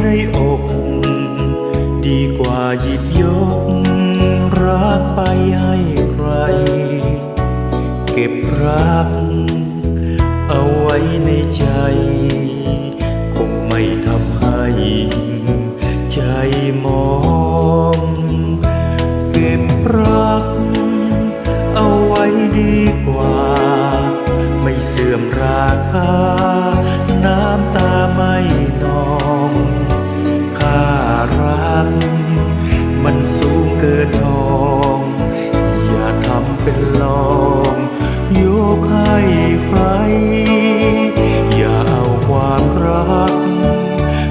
ในอก ดีกว่าหยิบยก รักไปให้ใคร เก็บรัก เอาไว้ในใจ คงไม่ทำให้ ใจมองเก็บรัก เอาไว้ดีกว่า ไม่เสื่อมราคา เกินทอง อย่าทำเป็นลองยกให้ใคร อย่าเอาความรัก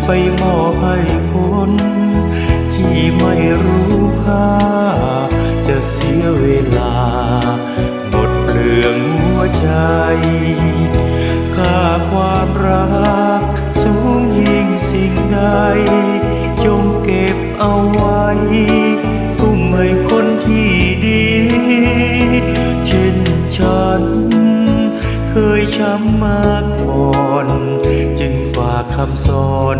ไปมอบให้คนที่ไม่รู้ค่า จะเสียเวลา หมดเปลืองหัวใจค่าความ ช้ำมาก่อน จึงฝากคำสอน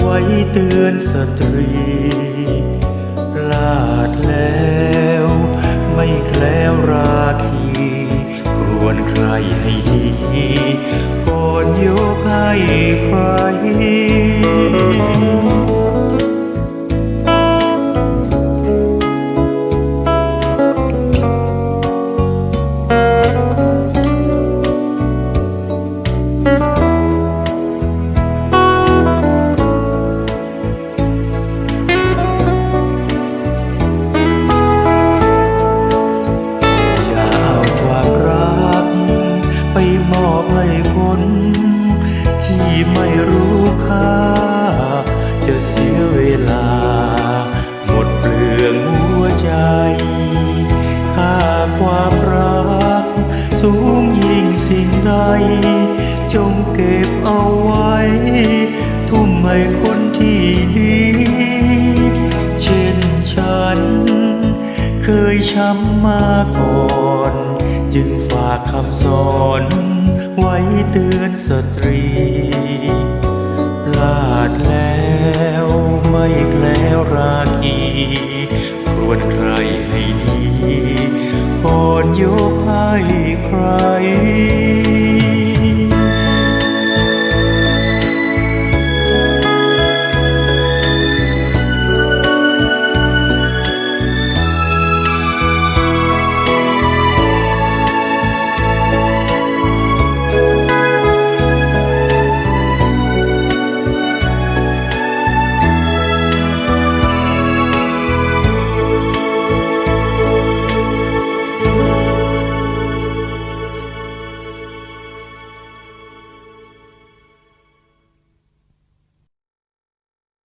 ไว้เตือนสตรีพลาดแล้ว ไม่แคล้วราคีครวนใครให้ดี ก่อนยกให้ใคร รู้ค่า จะเสียเวลา หมดเปลืองหัวใจ ค่าความรัก สูงยิ่งสิ่งใด จงเก็บเอาไว้ ทุ่มให้คนที่ดี เช่นฉัน เคยช้ำมาก่อน จึงฝากคำสอนไว้เตือนสตรี ดแล้วไม่แกล้วราคีครวนใครให้ดีก่อนยกให้ใคร